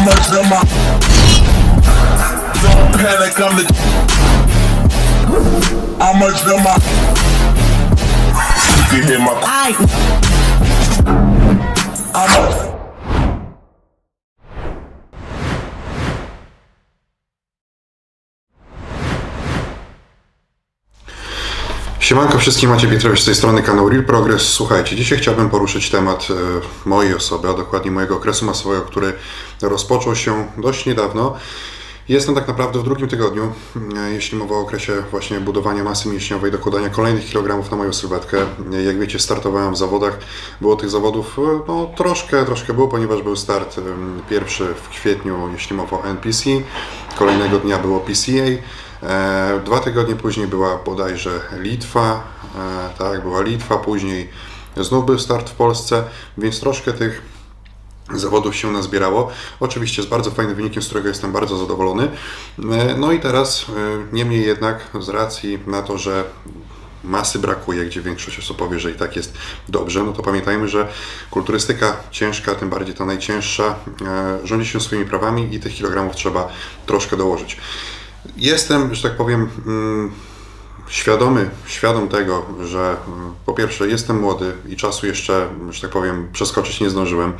I'm a drummer. Don't panic, I'm the. I'm a drummer. You can hear my. I. I'm a. Siemanko wszystkim, Macie Pietrowicz z tej strony kanał Real Progress. Słuchajcie, dzisiaj chciałbym poruszyć temat e, mojej osoby, a dokładnie mojego okresu masowego, który rozpoczął się dość niedawno. Jestem tak naprawdę w drugim tygodniu, e, jeśli mowa o okresie właśnie budowania masy mięśniowej, dokładania kolejnych kilogramów na moją sylwetkę. E, Jak wiecie, startowałem w zawodach. Było tych zawodów no, troszkę, troszkę było, ponieważ był start pierwszy w kwietniu, jeśli mowa o NPC. Kolejnego dnia było PCA. E, Dwa tygodnie później była bodajże Litwa, e, tak, była Litwa, później znów był start w Polsce, więc troszkę tych zawodów się nazbierało. Oczywiście z bardzo fajnym wynikiem, z którego jestem bardzo zadowolony. E, No i teraz, niemniej jednak, z racji na to, że masy brakuje, gdzie większość osób powie, że i tak jest dobrze, no to pamiętajmy, że kulturystyka ciężka, tym bardziej ta najcięższa, rządzi się swoimi prawami i tych kilogramów trzeba troszkę dołożyć. Jestem, że tak powiem, mm, świadomy, świadom tego, że mm, po pierwsze jestem młody i czasu jeszcze, że tak powiem, przeskoczyć nie zdążyłem,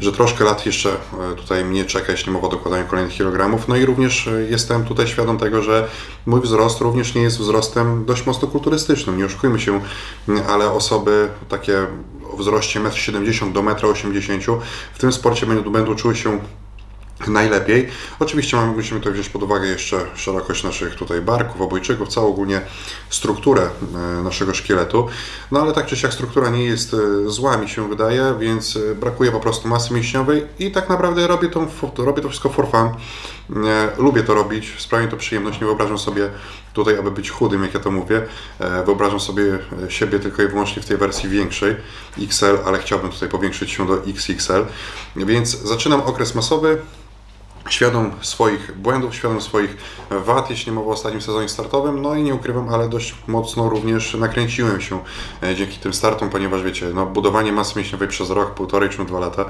że troszkę lat jeszcze e, tutaj mnie czeka, jeśli mowa o dokładaniu kolejnych kilogramów, no i również e, jestem tutaj świadom tego, że mój wzrost również nie jest wzrostem dość mocno kulturystycznym, nie oszukujmy się, mm, ale osoby takie o wzroście 1,70 m do 1,80 m w tym sporcie będą, będą czuły się najlepiej. Oczywiście mamy, musimy tutaj wziąć pod uwagę jeszcze szerokość naszych tutaj barków, obojczyków, całą ogólnie strukturę e, naszego szkieletu. No ale tak czy siak struktura nie jest e, zła, mi się wydaje, więc e, brakuje po prostu masy mięśniowej i tak naprawdę robię to, robię to wszystko for fun. Lubię to robić, sprawia to przyjemność, nie wyobrażam sobie tutaj, aby być chudym, jak ja to mówię. Wyobrażam sobie siebie tylko i wyłącznie w tej wersji większej, XL, ale chciałbym tutaj powiększyć się do XXL. Więc zaczynam okres masowy, świadom swoich błędów, świadom swoich wad, jeśli mowa o ostatnim sezonie startowym, no i nie ukrywam, ale dość mocno również nakręciłem się e, dzięki tym startom, ponieważ wiecie, no, budowanie masy mięśniowej przez rok, półtorej czy dwa lata,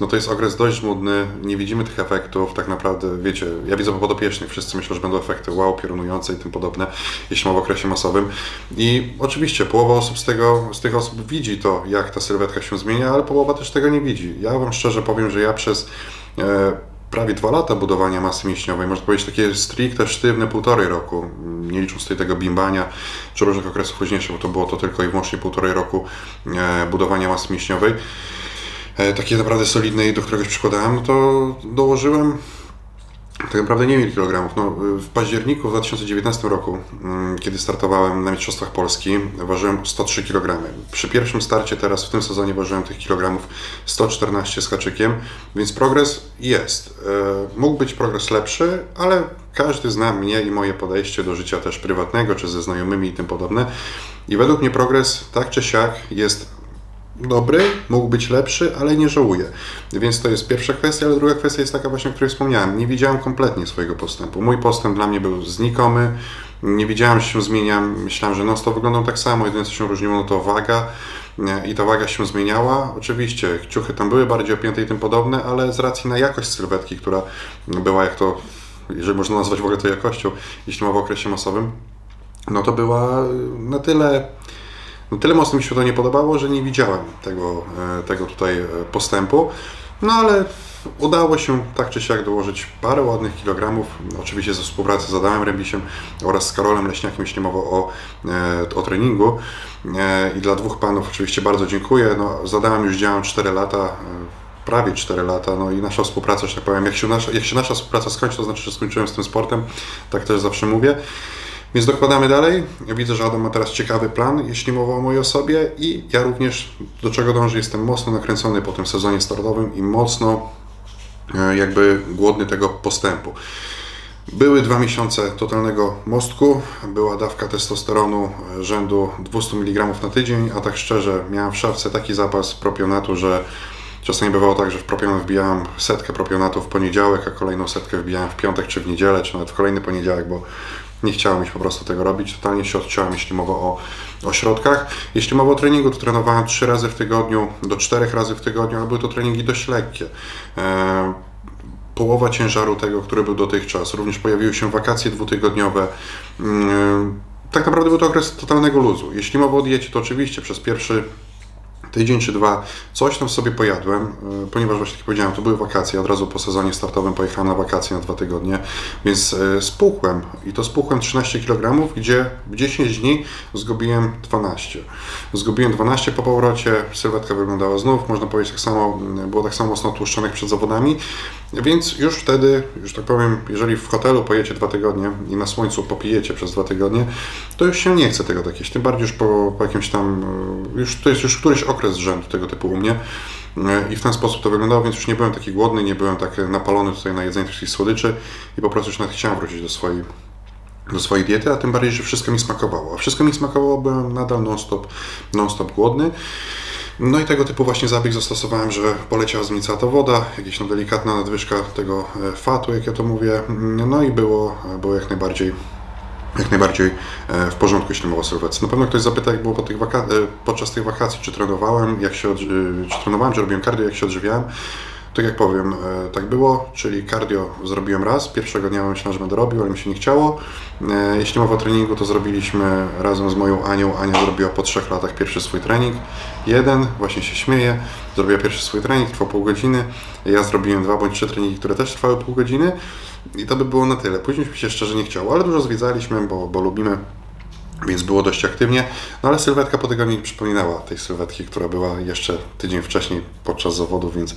no to jest okres dość żmudny, nie widzimy tych efektów, tak naprawdę, wiecie, ja widzę po podopiecznych, wszyscy myślą, że będą efekty wow, piorunujące i tym podobne, jeśli mowa o okresie masowym. I oczywiście połowa osób z tego, z tych osób widzi to, jak ta sylwetka się zmienia, ale połowa też tego nie widzi. Ja Wam szczerze powiem, że ja przez e, prawie dwa lata budowania masy mięśniowej, można powiedzieć takie stricte sztywne półtorej roku, nie licząc tutaj tego bimbania czy różnych okresów późniejszych, bo to było to tylko i wyłącznie półtorej roku e, budowania masy mięśniowej, e, takie naprawdę solidnej, do któregoś przykładałem, no to dołożyłem tak naprawdę nie ile kilogramów. No, w październiku w 2019 roku, mm, kiedy startowałem na Mistrzostwach Polski, ważyłem 103 kg. Przy pierwszym starcie teraz w tym sezonie ważyłem tych kilogramów 114 z haczykiem, więc progres jest. E, Mógł być progres lepszy, ale każdy zna mnie i moje podejście do życia też prywatnego, czy ze znajomymi i tym podobne. I według mnie progres tak czy siak jest dobry, mógł być lepszy, ale nie żałuję. Więc to jest pierwsza kwestia, ale druga kwestia jest taka właśnie, o której wspomniałem. Nie widziałem kompletnie swojego postępu. Mój postęp dla mnie był znikomy, nie widziałem, że się zmieniam. Myślałem, że non stop wyglądam tak samo. Jedyne, co się różniło, no to waga. I ta waga się zmieniała. Oczywiście ciuchy tam były bardziej opięte i tym podobne, ale z racji na jakość sylwetki, która była jak to, jeżeli można nazwać w ogóle to jakością, jeśli mowa o okresie masowym, no to była na tyle no tyle mocno mi się to nie podobało, że nie widziałem tego, e, tego tutaj e, postępu. No ale udało się tak czy siak dołożyć parę ładnych kilogramów, oczywiście ze współpracy z Adamem Rębisiem oraz z Karolem Leśniakiem, jeśli mowa o, e, o treningu. I dla dwóch panów oczywiście bardzo dziękuję. No, z Adamem już działam 4 lata, prawie 4 lata, no i nasza współpraca, że tak powiem, jak się, nasza, jak się nasza współpraca skończy, to znaczy, że skończyłem z tym sportem, tak też zawsze mówię. Więc dokładamy dalej. Widzę, że Adam ma teraz ciekawy plan, jeśli mowa o mojej osobie i ja również do czego dążę, jestem mocno nakręcony po tym sezonie startowym i mocno e, jakby głodny tego postępu. Były dwa miesiące totalnego mostku, była dawka testosteronu rzędu 200 mg na tydzień, a tak szczerze miałem w szafce taki zapas propionatu, że czasami bywało tak, że w propionat wbijałem setkę propionatu w poniedziałek, a kolejną setkę wbijałem w piątek czy w niedzielę, czy nawet w kolejny poniedziałek, bo nie chciałem mi się po prostu tego robić. Totalnie się odciąłem, jeśli mowa o, o środkach. Jeśli mowa o treningu, to trenowałem 3 razy w tygodniu do 4 razy w tygodniu, ale były to treningi dość lekkie. E, połowa ciężaru tego, który był dotychczas. Również pojawiły się wakacje dwutygodniowe. Mm, Tak naprawdę był to okres totalnego luzu. Jeśli mowa o diecie, to oczywiście przez pierwszy tydzień czy dwa coś tam sobie pojadłem, y, ponieważ właśnie tak jak powiedziałem, to były wakacje, od razu po sezonie startowym pojechałem na wakacje na dwa tygodnie, więc y, spuchłem i to spuchłem 13 kg, gdzie w 10 dni zgubiłem 12. Zgubiłem 12 po powrocie, sylwetka wyglądała znów, można powiedzieć tak samo, y, było tak samo mocno tłuszczonych przed zawodami, więc już wtedy, już tak powiem, jeżeli w hotelu pojecie dwa tygodnie i na słońcu popijecie przez dwa tygodnie, to już się nie chce tego tak jeść. Tym bardziej już po, po jakimś tam, y, już to jest już któryś okres z rzędu tego typu u mnie. Y, I w ten sposób to wyglądało, więc już nie byłem taki głodny, nie byłem tak napalony tutaj na jedzenie wszystkich słodyczy i po prostu już nawet chciałem wrócić do swojej do swojej diety, a tym bardziej, że wszystko mi smakowało. A wszystko mi smakowało, byłem nadal non-stop, non-stop głodny. No i tego typu właśnie zabieg zastosowałem, że poleciała z mnie cała ta woda, jakaś tam delikatna nadwyżka tego e, fatu, jak ja to mówię, no i było, było jak najbardziej jak najbardziej e, w porządku, jeśli mowa o sylwetce. Na pewno ktoś zapyta, jak było po tych e, podczas tych wakacji, czy trenowałem, jak się e, czy trenowałem, czy robiłem cardio, jak się odżywiałem. Tak jak powiem, tak było, czyli cardio zrobiłem raz, pierwszego dnia myślałem, że będę robił, ale mi się nie chciało. Jeśli mowa o treningu, to zrobiliśmy razem z moją Anią. Ania zrobiła po trzech latach pierwszy swój trening. Jeden, właśnie się śmieje, zrobiła pierwszy swój trening, trwał pół godziny. Ja zrobiłem dwa bądź trzy treningi, które też trwały pół godziny. I to by było na tyle. Później mi się szczerze nie chciało, ale dużo zwiedzaliśmy, bo, bo lubimy więc było dość aktywnie, no ale sylwetka po tygodniu nie przypominała tej sylwetki, która była jeszcze tydzień wcześniej podczas zawodów, więc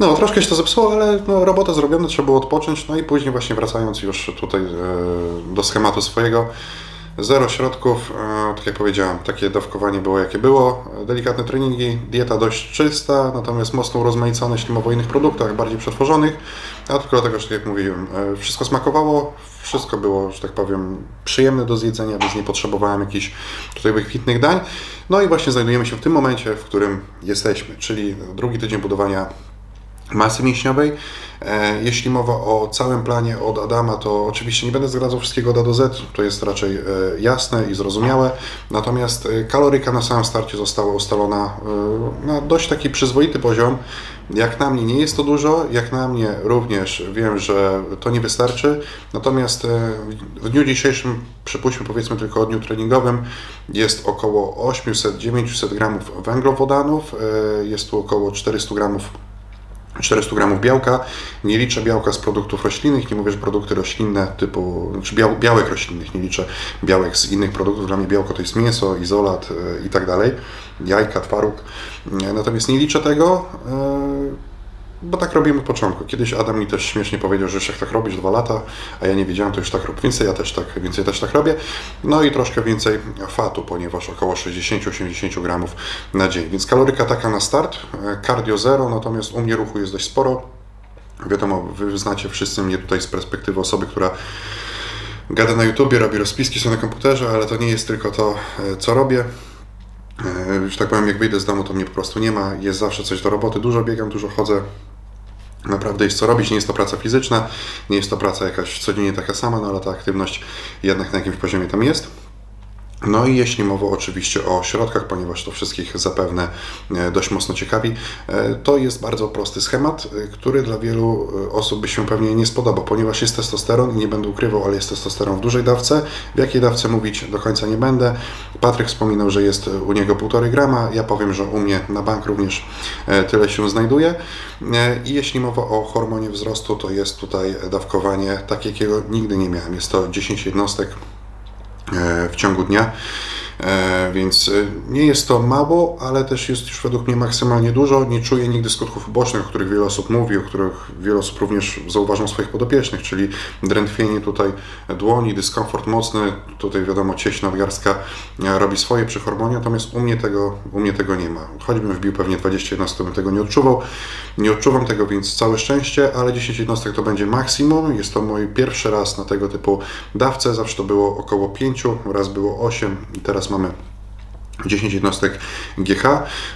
no troszkę się to zepsuło, ale no, robota zrobiona, trzeba było odpocząć, no i później właśnie wracając już tutaj e, do schematu swojego, Zero środków, e, tak jak powiedziałem, takie dawkowanie było jakie było, delikatne treningi, dieta dość czysta, natomiast mocno urozmaicona, jeśli mowa o innych produktach, bardziej przetworzonych, a tylko dlatego, że tak jak mówiłem, e, wszystko smakowało, wszystko było, że tak powiem, przyjemne do zjedzenia, więc nie potrzebowałem jakichś tutaj wykwitnych dań. No i właśnie znajdujemy się w tym momencie, w którym jesteśmy, czyli drugi tydzień budowania masy mięśniowej. E, Jeśli mowa o całym planie od Adama, to oczywiście nie będę zdradzał wszystkiego od A do Z, to jest raczej e, jasne i zrozumiałe. Natomiast e, kaloryka na samym starcie została ustalona na dość taki przyzwoity poziom. Jak na mnie nie jest to dużo, jak na mnie również wiem, że to nie wystarczy. Natomiast w dniu dzisiejszym, przypuśćmy powiedzmy tylko o dniu treningowym, jest około 800-900 gramów węglowodanów, jest tu około 400 gramów 400 gramów białka. Nie liczę białka z produktów roślinnych, nie mówię, że produkty roślinne typu, czy biał, białek roślinnych, nie liczę białek z innych produktów. Dla mnie białko to jest mięso, izolat e, i tak dalej, jajka, twaróg. E, Natomiast nie liczę tego, e, bo tak robimy od początku. Kiedyś Adam mi też śmiesznie powiedział, że jak tak robisz dwa lata, a ja nie wiedziałem, to już tak rób. Więcej ja też tak, więcej też tak robię. No i troszkę więcej fatu, ponieważ około 60-80 gramów na dzień. Więc kaloryka taka na start, e, cardio zero, natomiast u mnie ruchu jest dość sporo. Wiadomo, wy znacie wszyscy mnie tutaj z perspektywy osoby, która gada na YouTubie, robi rozpiski, są na komputerze, ale to nie jest tylko to, e, co robię. E, Już tak powiem, jak wyjdę z domu, to mnie po prostu nie ma. Jest zawsze coś do roboty. Dużo biegam, dużo chodzę. Naprawdę jest co robić. Nie jest to praca fizyczna, nie jest to praca jakaś codziennie taka sama, no ale ta aktywność jednak na jakimś poziomie tam jest. No i jeśli mowa oczywiście o środkach, ponieważ to wszystkich zapewne e, dość mocno ciekawi, e, to jest bardzo prosty schemat, e, który dla wielu osób by się pewnie nie spodobał, ponieważ jest testosteron i nie będę ukrywał, ale jest testosteron w dużej dawce. W jakiej dawce mówić do końca nie będę. Patryk wspominał, że jest u niego 1,5 grama. Ja powiem, że u mnie na bank również tyle się znajduje. I jeśli mowa o hormonie wzrostu, to jest tutaj dawkowanie takie, jakiego nigdy nie miałem. Jest to 10 jednostek w ciągu dnia. E, Więc e, nie jest to mało, ale też jest już według mnie maksymalnie dużo. Nie czuję nigdy skutków ubocznych, o których wiele osób mówi, o których wiele osób również zauważą swoich podopiecznych, czyli drętwienie tutaj dłoni, dyskomfort mocny. Tutaj wiadomo, cieś nadgarstka e, robi swoje przy hormonie, natomiast u mnie tego, u mnie tego nie ma. Choćbym wbił pewnie 20 jednostek, bym tego nie odczuwał. Nie odczuwam tego, więc całe szczęście, ale 10 jednostek to będzie maksimum. Jest to mój pierwszy raz na tego typu dawce. Zawsze to było około 5, raz było 8 i teraz mamy 10 jednostek GH.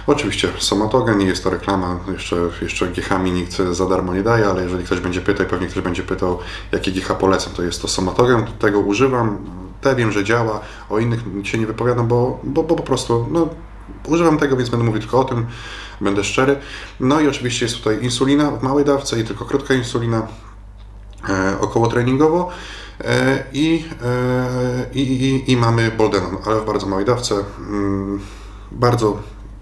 Oczywiście somatogen, nie jest to reklama, jeszcze, jeszcze GH mi nikt za darmo nie daje, ale jeżeli ktoś będzie pytał, pewnie ktoś będzie pytał, jakie GH polecam, to jest to somatogen, tego używam, te wiem, że działa, o innych się nie wypowiadam, bo, bo, bo po prostu no, używam tego, więc będę mówił tylko o tym, będę szczery. No i oczywiście jest tutaj insulina w małej dawce i tylko krótka insulina e, około treningowo. E, I, e, i, i, I mamy Boldenon, ale w bardzo małej dawce. mm, Bardzo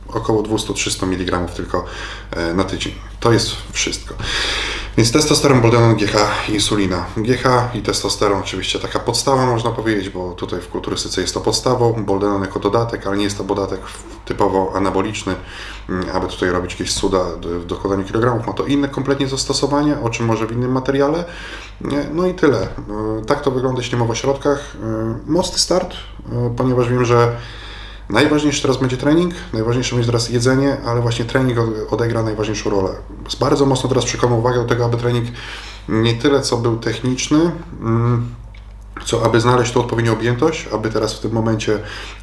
około 200-300 mg tylko e, na tydzień. To jest wszystko. Więc testosteron, boldenon, GH, insulina. GH i testosteron oczywiście taka podstawa można powiedzieć, bo tutaj w kulturystyce jest to podstawą, boldenon jako dodatek, ale nie jest to dodatek typowo anaboliczny, mm, aby tutaj robić jakieś cuda w dokładaniu kilogramów. Ma to inne kompletnie zastosowanie, o czym może w innym materiale. No i tyle. E, Tak to wygląda, jeśli mowa o środkach. E, Mocny start, e, ponieważ wiem, że Najważniejszy teraz będzie trening, najważniejsze będzie teraz jedzenie, ale właśnie trening od- odegra najważniejszą rolę. Bardzo mocno teraz przykładam uwagę do tego, aby trening nie tyle co był techniczny, mm, co aby znaleźć tą odpowiednią objętość, aby teraz w tym momencie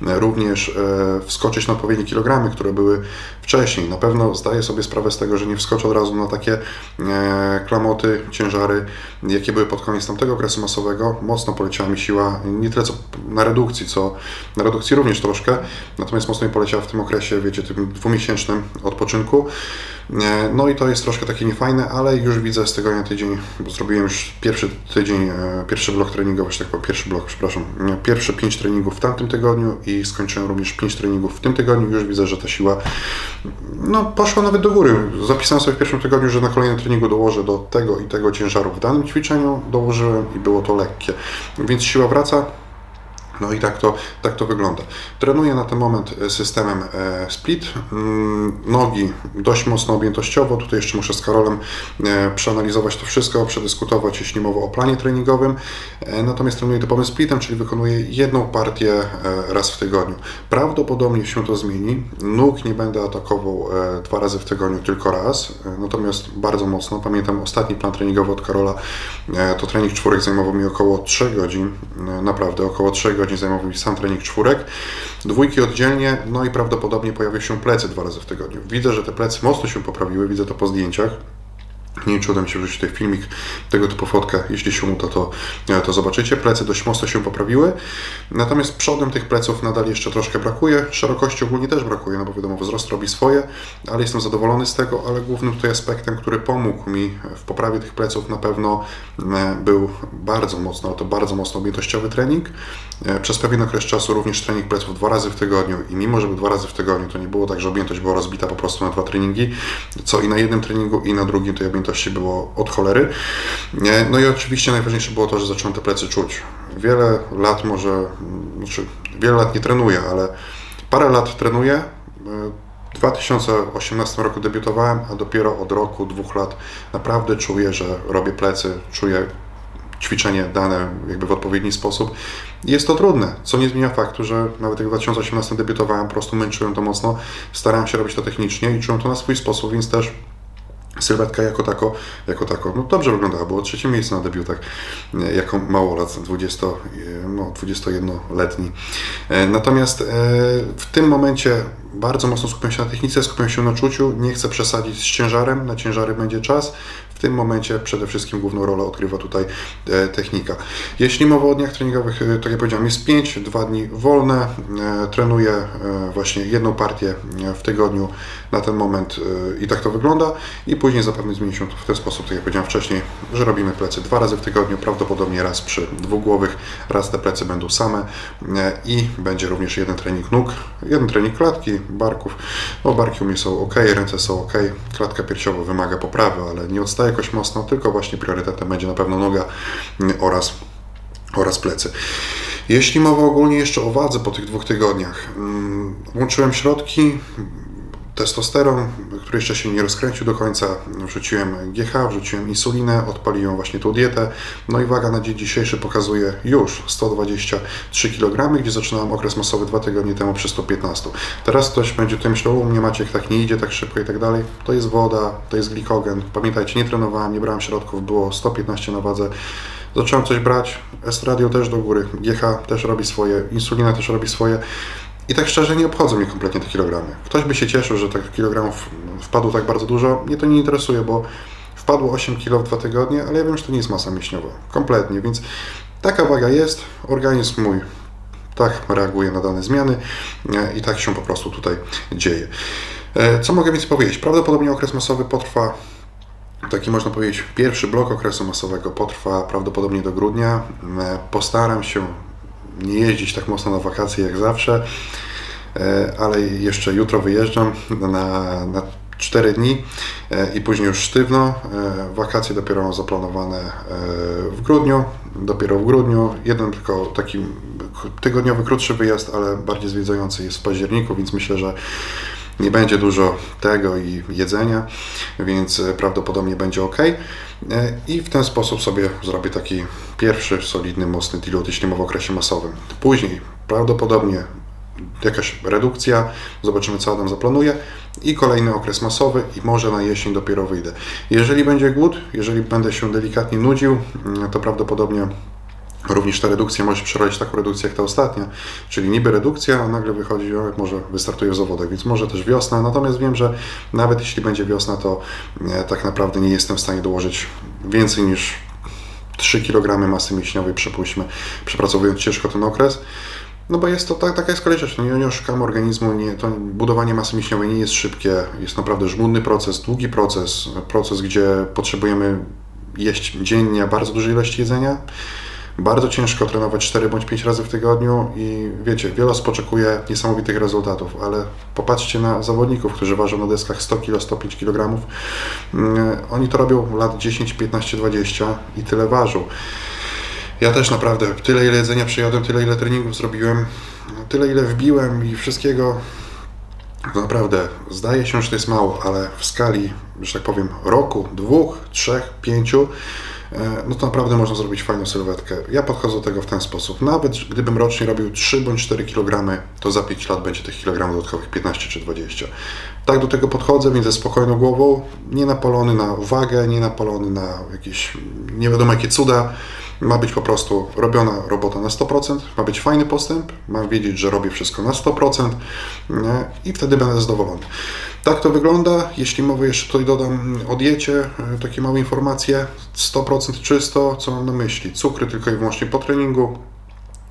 e, również e, wskoczyć na odpowiednie kilogramy, które były wcześniej. Na pewno zdaję sobie sprawę z tego, że nie wskoczę od razu na takie e, klamoty, ciężary, jakie były pod koniec tamtego okresu masowego. Mocno poleciała mi siła, nie tyle co na redukcji, co na redukcji również troszkę, natomiast mocno mi poleciała w tym okresie, wiecie, tym dwumiesięcznym odpoczynku. E, No i to jest troszkę takie niefajne, ale już widzę z tygodnia na tydzień, bo zrobiłem już pierwszy tydzień, e, pierwszy blok treningowy, tak powiem, pierwszy blok, przepraszam, pierwsze pięć treningów w tamtym tygodniu i skończyłem również pięć treningów w tym tygodniu. Już widzę, że ta siła no, poszła nawet do góry. Zapisałem sobie w pierwszym tygodniu, że na kolejnym treningu dołożę do tego i tego ciężaru w danym ćwiczeniu, dołożyłem i było to lekkie. Więc siła wraca, no i tak to, tak to wygląda. Trenuję na ten moment e, systemem e, split. Mm, Nogi dość mocno objętościowo. Tutaj jeszcze muszę z Karolem e, przeanalizować to wszystko, przedyskutować, jeśli mowa o planie treningowym. Natomiast trenuję typowym splitem, czyli wykonuję jedną partię raz w tygodniu. Prawdopodobnie się to zmieni. Nóg nie będę atakował dwa razy w tygodniu, tylko raz. Natomiast bardzo mocno. Pamiętam ostatni plan treningowy od Karola. To trening czwórek zajmował mi około 3 godzin. Naprawdę, około 3 godzin zajmował mi sam trening czwórek. Dwójki oddzielnie, no i prawdopodobnie pojawią się plecy dwa razy w tygodniu. Widzę, że te plecy mocno się poprawiły, widzę to po zdjęciach. Nie wiem, czy uda mi się wrzucić tutaj filmik, tego typu fotkę. Jeśli się uda, to, to zobaczycie. Plecy dość mocno się poprawiły. Natomiast przodem tych pleców nadal jeszcze troszkę brakuje. Szerokości ogólnie też brakuje, no bo wiadomo, wzrost robi swoje, ale jestem zadowolony z tego, ale głównym tutaj aspektem, który pomógł mi w poprawie tych pleców na pewno e, był bardzo mocno, to bardzo mocno objętościowy trening. E, Przez pewien okres czasu również trening pleców dwa razy w tygodniu i mimo, że dwa razy w tygodniu, to nie było tak, że objętość była rozbita po prostu na dwa treningi, co i na jednym treningu i na drugim tej objętości było od cholery. E, No i oczywiście najważniejsze było to, że zacząłem te plecy czuć. Wiele lat może, mm, znaczy wiele lat nie trenuję, ale parę lat trenuję. E, W 2018 roku debiutowałem, a dopiero od roku, dwóch lat naprawdę czuję, że robię plecy, czuję ćwiczenie dane jakby w odpowiedni sposób. Jest to trudne, co nie zmienia faktu, że nawet jak w 2018 debiutowałem, po prostu męczyłem to mocno, starałem się robić to technicznie i czułem to na swój sposób, więc też sylwetka jako tako, jako tako no dobrze wyglądała, było trzecie miejsce na debiutach e, jako małolat, 20, e, no, 21-letni. E, Natomiast w tym momencie bardzo mocno skupiam się na technice, skupiam się na czuciu, nie chcę przesadzić z ciężarem, na ciężary będzie czas. Tym momencie przede wszystkim główną rolę odgrywa tutaj e, technika. Jeśli mowa o dniach treningowych, e, tak jak powiedziałem, jest 5, dwa dni wolne. E, Trenuję właśnie jedną partię w tygodniu na ten moment i tak to wygląda. I później zapewne zmieni się to w ten sposób, tak jak powiedziałem wcześniej, że robimy plecy dwa razy w tygodniu, prawdopodobnie raz przy dwugłowych, raz te plecy będą same i będzie również jeden trening nóg, jeden trening klatki, barków. No barki u mnie są ok, ręce są ok, klatka piersiowa wymaga poprawy, ale nie odstaje jakoś mocno, tylko właśnie priorytetem będzie na pewno noga mm, oraz, oraz plecy. Jeśli mowa ogólnie jeszcze o wadze po tych dwóch tygodniach, mm, łączyłem środki, testosteron, który jeszcze się nie rozkręcił do końca, wrzuciłem GH, wrzuciłem insulinę, odpaliłem właśnie tą dietę. No i waga na dzień dzisiejszy pokazuje już 123 kg, gdzie zaczynałem okres masowy dwa tygodnie temu przy 115. Teraz ktoś będzie tutaj myślał, u mnie Maciek tak nie idzie tak szybko i tak dalej. To jest woda, to jest glikogen. Pamiętajcie, nie trenowałem, nie brałem środków, było 115 na wadze. Zacząłem coś brać, estradio też do góry, GH też robi swoje, insulina też robi swoje. I tak szczerze nie obchodzą mnie kompletnie te kilogramy. Ktoś by się cieszył, że tych kilogramów wpadło tak bardzo dużo. Mnie to nie interesuje, bo wpadło 8 kg w dwa tygodnie, ale ja wiem, że to nie jest masa mięśniowa. Kompletnie, więc taka waga jest. Organizm mój tak reaguje na dane zmiany i tak się po prostu tutaj dzieje. E, Co mogę więc powiedzieć? Prawdopodobnie okres masowy potrwa Taki można powiedzieć, pierwszy blok okresu masowego potrwa prawdopodobnie do grudnia. E, Postaram się nie jeździć tak mocno na wakacje jak zawsze, e, ale jeszcze jutro wyjeżdżam na, na 4 dni e, i później już sztywno. E, Wakacje dopiero mam zaplanowane w grudniu, dopiero w grudniu. Jeden tylko taki tygodniowy, krótszy wyjazd, ale bardziej zwiedzający jest w październiku, więc myślę, że nie będzie dużo tego i jedzenia, więc prawdopodobnie będzie ok. E, I w ten sposób sobie zrobię taki pierwszy solidny, mocny deload, jeśli mowa o okresie masowym. Później prawdopodobnie jakaś redukcja, zobaczymy co Adam zaplanuje i kolejny okres masowy i może na jesień dopiero wyjdę. Jeżeli będzie głód, jeżeli będę się delikatnie nudził, mm, to prawdopodobnie Również ta redukcja może przerodzić taką redukcję jak ta ostatnia, czyli niby redukcja, a nagle wychodzi, o, może wystartuje w zawodach, więc może też wiosna. Natomiast wiem, że nawet jeśli będzie wiosna, to e, tak naprawdę nie jestem w stanie dołożyć więcej niż 3 kg masy mięśniowej, przypuśćmy, przepracowując ciężko ten okres. No bo jest to tak, taka jest kolej rzecz. No nie, nie oszukamy organizmu, nie, to budowanie masy mięśniowej nie jest szybkie, jest naprawdę żmudny proces, długi proces, proces, gdzie potrzebujemy jeść dziennie bardzo dużej ilości jedzenia. Bardzo ciężko trenować 4 bądź 5 razy w tygodniu i wiecie, wiele osób oczekuje niesamowitych rezultatów, ale popatrzcie na zawodników, którzy ważą na deskach 100 kg, 105 kg. Oni to robią lat 10, 15, 20 i tyle ważą. Ja też naprawdę tyle ile jedzenia przejadłem, tyle ile treningów zrobiłem, tyle ile wbiłem i wszystkiego. Naprawdę zdaje się, że to jest mało, ale w skali, że tak powiem, roku, dwóch, trzech, pięciu, no to naprawdę można zrobić fajną sylwetkę. Ja podchodzę do tego w ten sposób. Nawet gdybym rocznie robił 3 bądź 4 kg, to za 5 lat będzie tych kilogramów dodatkowych 15 czy 20. Tak do tego podchodzę, więc ze spokojną głową, nie napalony na wagę, nie napalony na jakieś nie wiadomo jakie cuda. Ma być po prostu robiona robota na 100%, ma być fajny postęp, mam wiedzieć, że robię wszystko na 100% nie? i wtedy będę zadowolony. Tak to wygląda. Jeśli mowa jeszcze tutaj dodam o diecie, e, takie małe informacje, 100% czysto, co mam na myśli? Cukry tylko i wyłącznie po treningu,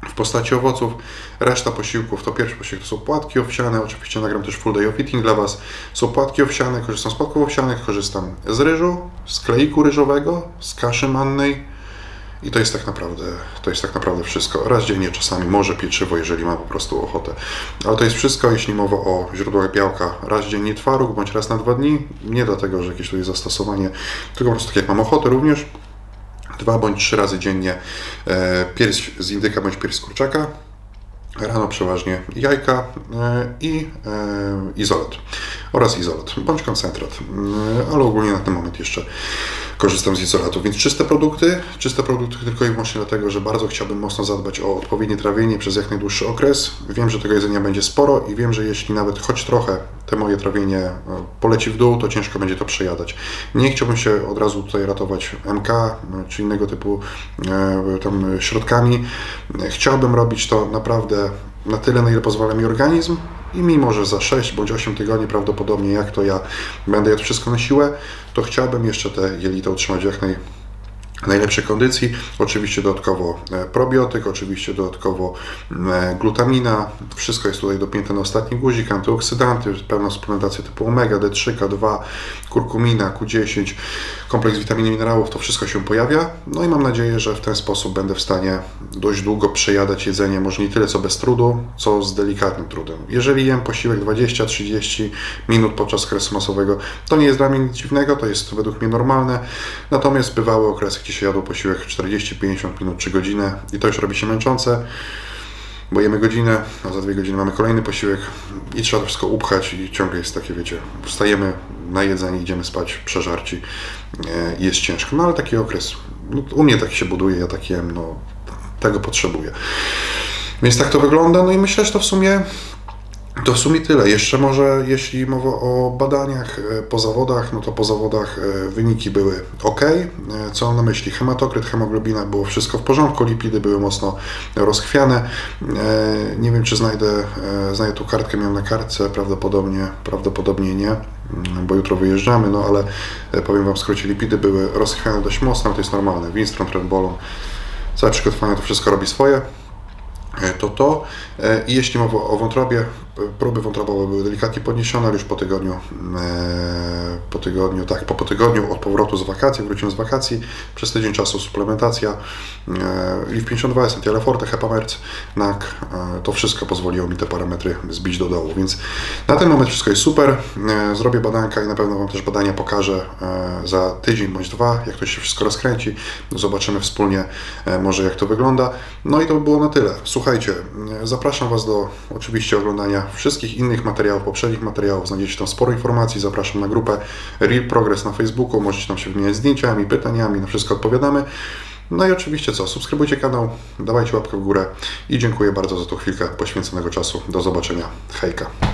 w postaci owoców. Reszta posiłków to pierwszy posiłek to są płatki owsiane. Oczywiście nagram też full day of eating dla Was. Są płatki owsiane, korzystam z płatków owsianych, korzystam z ryżu, z kleiku ryżowego, z kaszy mannej. I to jest tak naprawdę, to jest tak naprawdę wszystko. Raz dziennie czasami może pieczywo, jeżeli mam po prostu ochotę. Ale to jest wszystko, jeśli mowa o źródłach białka. Raz dziennie twaróg, bądź raz na dwa dni. Nie dlatego, że jakieś tutaj zastosowanie, tylko po prostu tak jak mam ochotę również. Dwa bądź trzy razy dziennie e, pierś z indyka bądź pierś z kurczaka. Rano przeważnie jajka e, i e, izolat oraz izolat bądź koncentrat, E, ale ogólnie na ten moment jeszcze korzystam z izolatu. Więc czyste produkty, czyste produkty tylko i wyłącznie dlatego, że bardzo chciałbym mocno zadbać o odpowiednie trawienie przez jak najdłuższy okres. Wiem, że tego jedzenia będzie sporo i wiem, że jeśli nawet choć trochę te moje trawienie e, poleci w dół, to ciężko będzie to przejadać. Nie chciałbym się od razu tutaj ratować MK e, czy innego typu e, tam środkami. Chciałbym robić to naprawdę na tyle, na ile pozwala mi organizm i mimo, że za 6 bądź 8 tygodni prawdopodobnie jak to ja będę jadł wszystko na siłę, to chciałbym jeszcze te jelita utrzymać w jak naj, najlepszej kondycji. Oczywiście dodatkowo e, probiotyk, oczywiście dodatkowo e, glutamina. Wszystko jest tutaj dopięte na ostatni guzik, antyoksydanty, pełna suplementacja typu omega, D3, K2, kurkumina, Q10, kompleks witamin i minerałów, to wszystko się pojawia. No i mam nadzieję, że w ten sposób będę w stanie dość długo przejadać jedzenie, może nie tyle co bez trudu, co z delikatnym trudem. Jeżeli jem posiłek 20-30 minut podczas okresu masowego, to nie jest dla mnie nic dziwnego, to jest według mnie normalne. Natomiast bywały okresy, gdzie się jadło posiłek 40-50 minut czy godzinę i to już robi się męczące bo jemy godzinę, a za dwie godziny mamy kolejny posiłek i trzeba to wszystko upchać i ciągle jest takie, wiecie, wstajemy na jedzenie, idziemy spać, przeżarci e, jest ciężko. No ale taki okres, no, u mnie tak się buduje, ja tak jem, no tego potrzebuję. Więc tak to wygląda, no i myślę, że to w sumie to w sumie tyle. Jeszcze może jeśli mowa o badaniach e, po zawodach, no to po zawodach e, wyniki były ok. E, Co mam na myśli? Hematokryt, hemoglobina, było wszystko w porządku, lipidy były mocno rozchwiane. Nie wiem, czy znajdę, znajdę tu kartkę, miałem na kartce, prawdopodobnie, prawdopodobnie nie, mm, bo jutro wyjeżdżamy, no ale powiem Wam w skrócie, lipidy były rozchwiane dość mocno, to jest normalne. Winstron, Trenbolon, całe przygotowanie to wszystko robi swoje. To to. I jeśli mowa o wątrobie, próby wątrobowe były delikatnie podniesione, ale już po tygodniu, e, po tygodniu, tak, po, po tygodniu od powrotu z wakacji, wróciłem z wakacji, przez tydzień czasu suplementacja, e, LIV 52, SNTL Forte, Hepamerc, NAC, e, to wszystko pozwoliło mi te parametry zbić do dołu, więc na ten moment wszystko jest super, e, zrobię badanka i na pewno Wam też badania pokażę e, za tydzień bądź dwa, jak to się wszystko rozkręci, zobaczymy wspólnie e, może jak to wygląda, no i to by było na tyle. Słuchajcie, e, zapraszam Was do oczywiście oglądania wszystkich innych materiałów, poprzednich materiałów, znajdziecie tam sporo informacji, zapraszam na grupę Real Progress na Facebooku, możecie tam się wymieniać zdjęciami, pytaniami, na wszystko odpowiadamy. No i oczywiście co, subskrybujcie kanał, dawajcie łapkę w górę i dziękuję bardzo za tą chwilkę poświęconego czasu. Do zobaczenia. Hejka.